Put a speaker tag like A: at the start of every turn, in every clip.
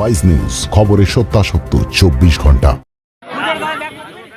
A: Wise news খবরের সত্যাসত্য চব্বিশ ঘণ্টা।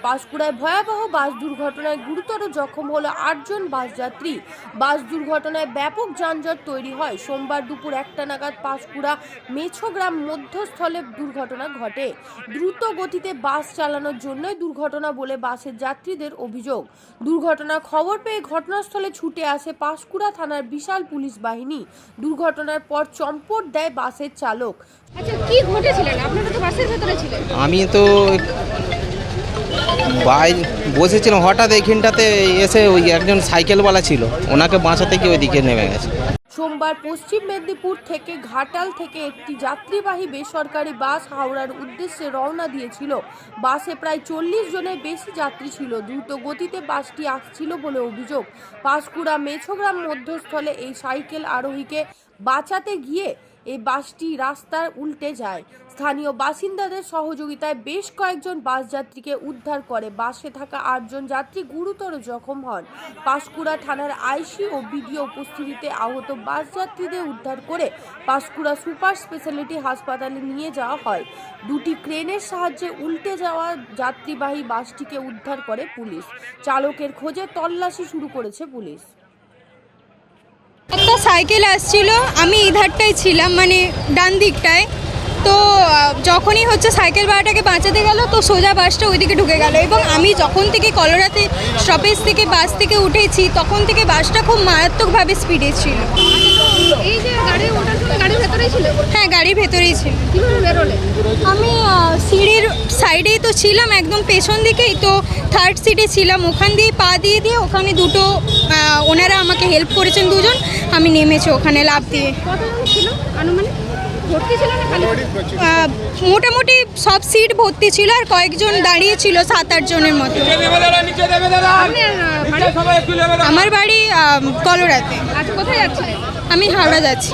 B: পাঁশকুড়ায় ভয়াবহ বাস দুর্ঘটনায় গুরুতর জখম হলো আটজন বাসযাত্রী বাস দুর্ঘটনায় ব্যাপক যানজট তৈরি হয়। সোমবার দুপুর একটা নাগাদ পাঁশকুড়া মেছোগ্রাম মধ্যস্থলে দুর্ঘটনা ঘটে। দ্রুত গতিতে বাস চালানোর জন্যই দুর্ঘটনা বলে বাসের যাত্রীদের অভিযোগ। দুর্ঘটনার খবর পেয়ে ঘটনাস্থলে ছুটে আসে পাঁশকুড়া থানার বিশাল পুলিশ বাহিনী। দুর্ঘটনার পর চম্পট দেয় বাসের চালক।
C: আচ্ছা কি ঘটেছিলেন আপনারা তো বাসের ভেতরে ছিলেন।
D: আমি তো বাই বসেছিলাম, হঠাৎ এইখানটাতে এসে ওই একজন সাইকেলওয়ালা ছিল, ওনাকে বাঁচাতে গিয়ে ওইদিকে নেমে গেছে।
B: সোমবার পশ্চিম মেদিনীপুর থেকে ঘাটাল থেকে একটি যাত্রীবাহী বেসরকারি বাস হাওড়ার উদ্দেশ্যে রওনা দিয়েছিল। বাসে প্রায় চল্লিশ জনের বেশি যাত্রী ছিল, দ্রুত গতিতে বাসটি আসছিল বলে অভিযোগ। পাঁশকুড়া মেছোগ্রাম মধ্যস্থলে এই সাইকেল আরোহীকে বাঁচাতে গিয়ে এই বাসটি রাস্তার উল্টে যায়। স্থানীয় বাসিন্দাদের সহযোগিতায় বেশ কয়েকজন বাস যাত্রীকে উদ্ধার করে। বাসে থাকা আটজন যাত্রী গুরুতর জখম হন। পাঁশকুড়া থানার আইসি ও বিডিও উপস্থিতিতে আহত বাস যাত্রীদের উদ্ধার করে পাঁশকুড়া সুপার স্পেশালিটি হাসপাতালে নিয়ে যাওয়া হয়। দুটি ক্রেনের সাহায্যে উল্টে যাওয়া যাত্রীবাহী বাসটিকে উদ্ধার করে পুলিশ। চালকের খোঁজে তল্লাশি শুরু করেছে পুলিশ।
E: সাইকেল আসছিল, আমি ইধারটাই ছিলাম মানে ডান দিকটায়। তো যখনই হচ্ছে সাইকেল বাড়াটাকে বাঁচাতে গেল, তো সোজা বাসটা ওইদিকে ঢুকে গেল এবং আমি যখন থেকে কলোরাতে স্টপেজ থেকে বাস থেকে উঠেছি, তখন থেকে বাসটা খুব মারাত্মকভাবে স্পিডে ছিল।
C: এই যে গাড়ি ওঠার সময় গাড়ির ভেতরেই ছিল?
E: হ্যাঁ গাড়ির ভেতরেই ছিল।
C: কীভাবে বেরোলে?
E: আমি সিঁড়ির সাইডেই তো ছিলাম একদম পেছন দিকেই তো থার্ড সিটে ছিলাম। ওখান দিয়ে পা দিয়ে দিয়ে ওখানে দুটো ওনারা আমাকে হেল্প করেছেন দুজন আমি নেমেছি ওখানে লাভ দিয়ে।
C: ছিল আনুমানিক?
E: মোটামুটি সব সিট ভর্তি ছিল আর কয়েকজন দাঁড়িয়ে ছিল সাত আট জনের মতো। আমার বাড়ি কলোরাতে।
C: আচ্ছা কোথায় যাচ্ছিলেন?
E: আমি হাওড়া যাচ্ছি।